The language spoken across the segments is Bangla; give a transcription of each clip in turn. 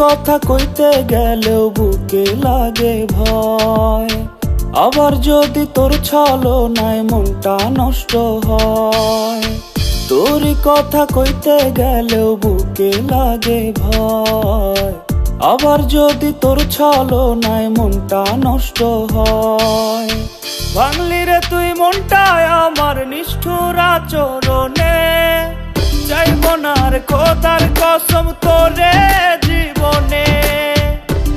কথা কইতে গেলেও বুকে লাগে ভয়। আবার যদি তোর ছলো নাই মনটা নষ্ট হয় তোর কথা কইতে গেলেও বুকে লাগে ভয়। আবার যদি তোর ছলো নাই মনটা নষ্ট হয়, ভাঙলি রে তুই মনটায় আমার নিষ্ঠুর আচরণে। চাইব না আর কসম তোরে জীবনে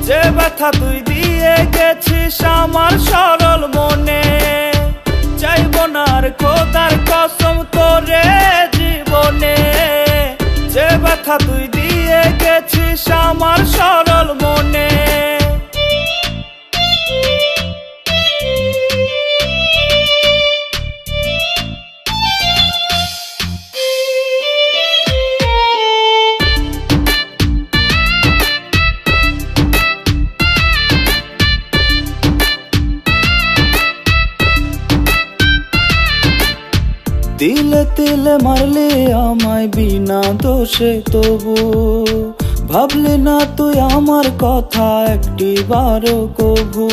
যে ব্যথা তুই দিয়ে গেছিস আমার সরল মনে। চাইব না আর খোদার কসম তোরে জীবনে। যে ব্যথা তুই দিয়ে গেছিস আমার সরল মনে। তিলে তিলে মারলে আমায় বিনা দোষে, তবু ভাবলে না তুই আমার কথা একটি বারো কবু।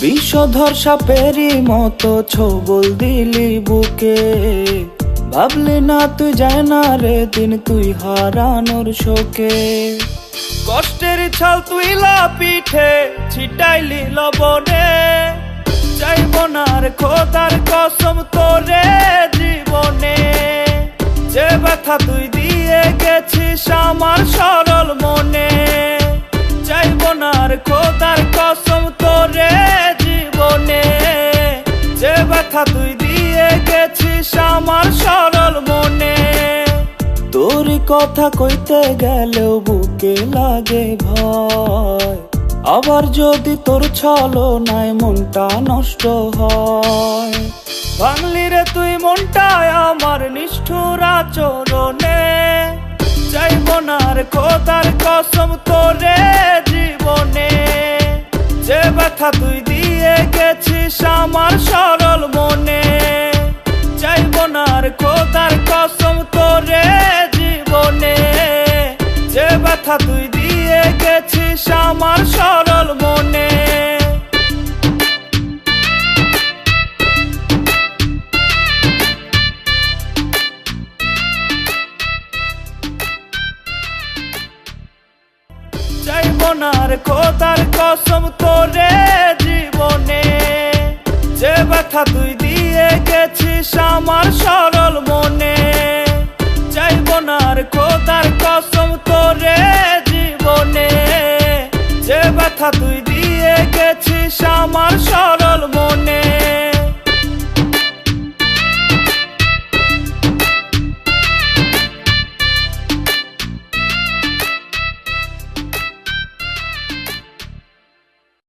বিষধর সাপেরই মতো ছবল দিলি বুকে, ভাবলি না তুই যায় না রে, দিন তুই হারানোর শোকে। কষ্টের ছাল তুই পিঠে, ছিটাইলি লবণে। চাইব না খোদার কসম তোরে জীবনে। যে ব্যথা তুই দিয়ে গেছিস আমার সরল মনে। চাইব না খোদার কসম তোরে জীবনে। যে ব্যথা তুই দিয়ে গেছিস আমার সরল তোর কথা কইতে গেলেও বুকে লাগে ভয়। আবার যদি তোর ছলো নাই মনটা নষ্ট হয়। ভাঙলি রে তুই মনটা আমার নিষ্ঠুর আচরণে। চাইব না আর খোদার কসম তোরে জীবনে। যে ব্যথা তুই দিয়ে গেছিস আমার সরল মনে। চাইব না আর খোদার কসম তোরে ব্যথা তুই দিয়ে গেছিস আমার সরল মনে। চাইব খোদার কসম তোরে জীবনে। যে ব্যথা তুই দিয়ে গেছিস আমার সরল মনে। চাইব না আর ব্যথা তুই দিয়ে গেছিস আমার